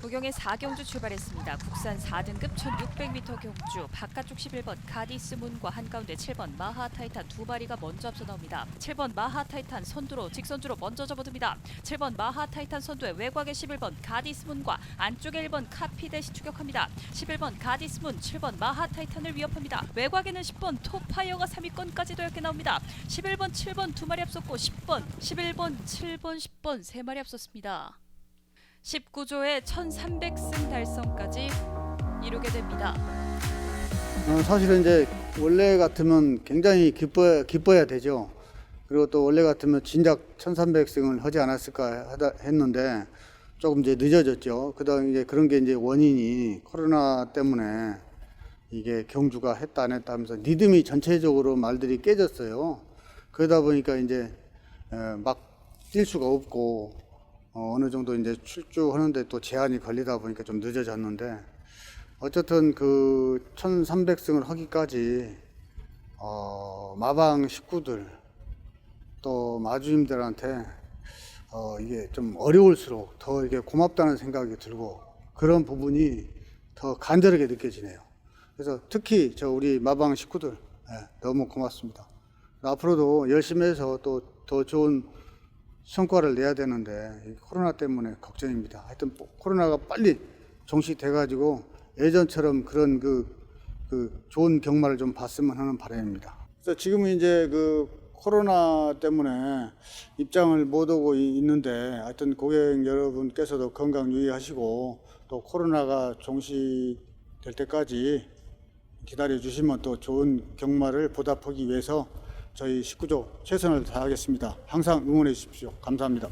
부경의 4경주 출발했습니다. 국산 4등급 1600m 경주 바깥쪽 11번 가디스 문과 한가운데 7번 마하 타이탄 두 마리가 먼저 앞서 나옵니다. 7번 마하 타이탄 선두로 직선주로 먼저 접어듭니다. 7번 마하 타이탄 선두에 외곽의 11번 가디스 문과 안쪽에 1번 카피댓이 추격합니다. 11번 가디스 문 7번 마하 타이탄을 위협합니다. 외곽에는 10번 토파이어가 3위권까지 도약해 나옵니다. 11번 7번 두 마리 앞섰고 10번 11번 7번 10번 세 마리 앞섰습니다. 19조의 1300승 달성까지 이루게 됩니다. 어, 사실은 이제 원래 같으면 굉장히 기뻐 기뻐야 되죠. 그리고 또 원래 같으면 진작 1300승을 하지 않았을까 하다 했는데 조금 이제 늦어졌죠. 그다음 이제 그런 게 이제 원인이 코로나 때문에 이게 경주가 했다 안 했다 하면서 리듬이 전체적으로 말들이 깨졌어요. 그러다 보니까 이제 에, 막뛸 수가 없고 어, 어느 정도 이제 출주하는데 또 제한이 걸리다 보니까 좀 늦어졌는데 어쨌든 그 1300승을 하기까지 어, 마방 식구들 또 마주님들한테 어, 이게 좀 어려울수록 더 이게 고맙다는 생각이 들고 그런 부분이 더 간절하게 느껴지네요. 그래서 특히 저 우리 마방 식구들 예, 너무 고맙습니다. 앞으로도 열심히 해서 또 더 좋은 성과를 내야 되는데 이 코로나 때문에 걱정입니다. 하여튼 뭐 코로나가 빨리 종식돼 가지고 예전처럼 그런 그, 그 좋은 경마를 좀 봤으면 하는 바람입니다. 그래서 지금은 이제 그 코로나 때문에 입장을 못 오고 이- 있는데 하여튼 고객 여러분께서도 건강 유의하시고 또 코로나가 종식될 때까지 기다려 주시면 또 좋은 경마를 보답하기 위해서 저희 19조 최선을 다하겠습니다. 항상 응원해 주십시오. 감사합니다.